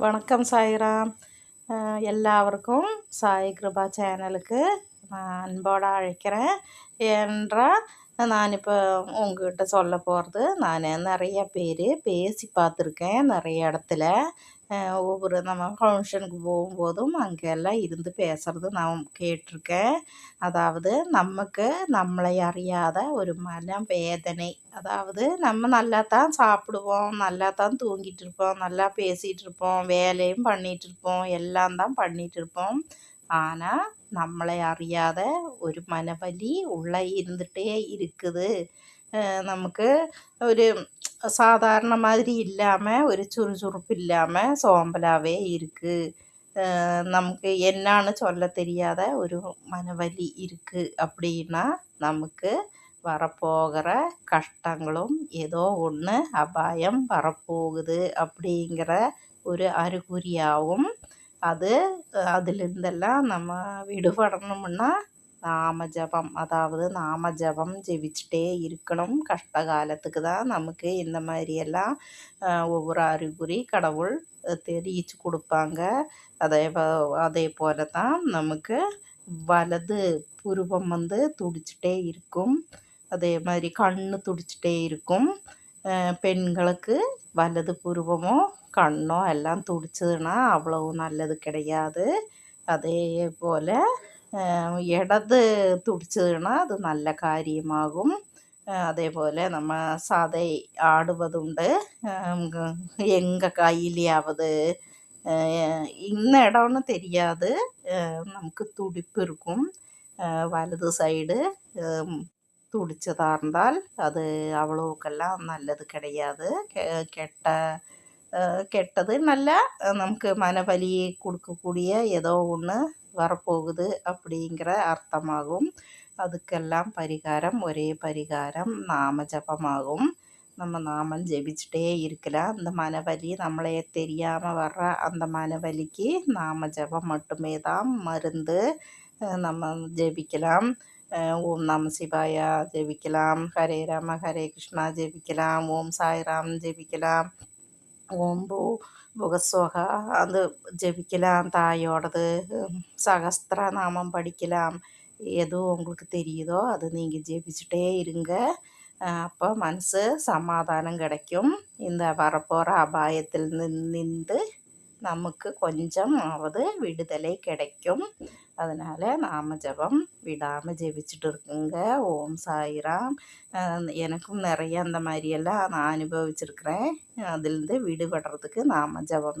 வணக்கம் சாய்ராம். எல்லாருக்கும் சாய் கிருபா சேனலுக்கு நான் அன்போடு அழைக்கிறேன். என்றால் நான் இப்போ உங்ககிட்ட சொல்ல போகிறது நான் நிறைய பேர் பேசி பார்த்துருக்கேன் நிறைய இடத்துல. ஒவ்வொரு நம்ம ஃபங்க்ஷனுக்கு போகும்போதும் அங்கெல்லாம் இருந்து பேசுகிறது நான் கேட்டிருக்கேன். அதாவது நமக்கு நம்மளை அறியாத ஒரு மன வேதனை அதாவது நம்ம நல்லா தான் சாப்பிடுவோம் நல்லா தான் தூங்கிட்டு இருப்போம் நல்லா பேசிகிட்டு இருப்போம் வேலையும் பண்ணிகிட்டு இருப்போம் எல்லாம் தான் பண்ணிகிட்டு இருப்போம் ஆனால் நம்மளை அறியாத ஒரு மனவலி உள்ளே இருந்துகிட்டே இருக்குது. நமக்கு ஒரு சாதாரண மாதிரி இல்லாமல் ஒரு சுறுசுறுப்பு இல்லாமல் சோம்பலாகவே இருக்குது நமக்கு என்னான்னு சொல்ல தெரியாத ஒரு மனவலி இருக்குது அப்படின்னா நமக்கு வரப்போகிற கஷ்டங்களும் ஏதோ ஒன்று அபாயம் வரப்போகுது அப்படிங்கிற ஒரு அறிகுறியாகவும் அது அதிலிருந்தெல்லாம் நம்ம விடுபடணும்னா நாம ஜபம் அதாவது நாம ஜபம் ஜெபிச்சுட்டே இருக்கணும். கஷ்ட காலத்துக்கு தான் நமக்கு இந்த மாதிரியெல்லாம் ஒவ்வொரு அறிகுறி கடவுள் தெரிவிச்சு கொடுப்பாங்க. அதே அதே போல தான் நமக்கு வலது புருவம் வந்து துடிச்சிட்டே இருக்கும். அதே மாதிரி கண் துடிச்சிட்டே இருக்கும். பெண்களுக்கு வலது புருவமோ கண்ணோ எல்லாம் துடிச்சதுன்னா அவ்வளவு நல்லது கிடையாது. அதே போல் ഇടത് തുടിച്ച് വീണാൽ അത് നല്ല കാര്യമാകും. അതേപോലെ നമ്മൾ സാധ ആടുവതുണ്ട്. എങ്ക കയ്യിലാവത്. ഇന്ന ഇടമെന്ന് തെരിയാതെ. നമുക്ക് തുടിപ്പ് ഇരിക്കും വലത് സൈഡ് തുടിച്ചതാർന്നാൽ അത് അവളോക്കെല്ലാം നല്ലത് കിടയാതെ. കെട്ട கெட்டது நல்ல நமக்கு மனவலி கொடுக்கக்கூடிய ஏதோ ஒன்று வரப்போகுது அப்படிங்கிற அர்த்தமாகும் அதுக்கெல்லாம் பரிகாரம் ஒரே பரிகாரம் நாம ஜபமாகும் நம்ம நாமம் ஜெபிச்சுட்டே இருக்கலாம் அந்த மனவலி நம்மளே தெரியாமல் வர்ற அந்த மனவலிக்கு நாம ஜபம் மட்டுமே தான் மருந்து நம்ம ஜெபிக்கலாம் ஓம் நம சிவாயா ஜெபிக்கலாம் ஹரே ராம ஹரே கிருஷ்ணா ஜெபிக்கலாம் ஓம் சாய்ராம் ஜெபிக்கலாம் ஓம் பூ புகஸ்வகா அது ஜெபிக்கலாம் தாயோடது சகஸ்திர நாமம் படிக்கலாம் எது உங்களுக்கு தெரியுதோ அது நீங்கள் ஜெபிச்சுட்டே இருங்க அப்போ மனசு சமாதானம் கிடைக்கும் இந்த வரப்போகிற அபாயத்தில் நின்று நமக்கு கொஞ்சமாவது விடுதலை கிடைக்கும் அதனால் நாம ஜபம் விடாமல் ஜெபிச்சுட்டு இருக்குங்க. ஓம் சாயிராம். எனக்கும் நிறைய அந்த மாதிரியெல்லாம் நான் அனுபவிச்சிருக்கிறேன். அதுலேருந்து விடுபடுறதுக்கு நாம ஜபம்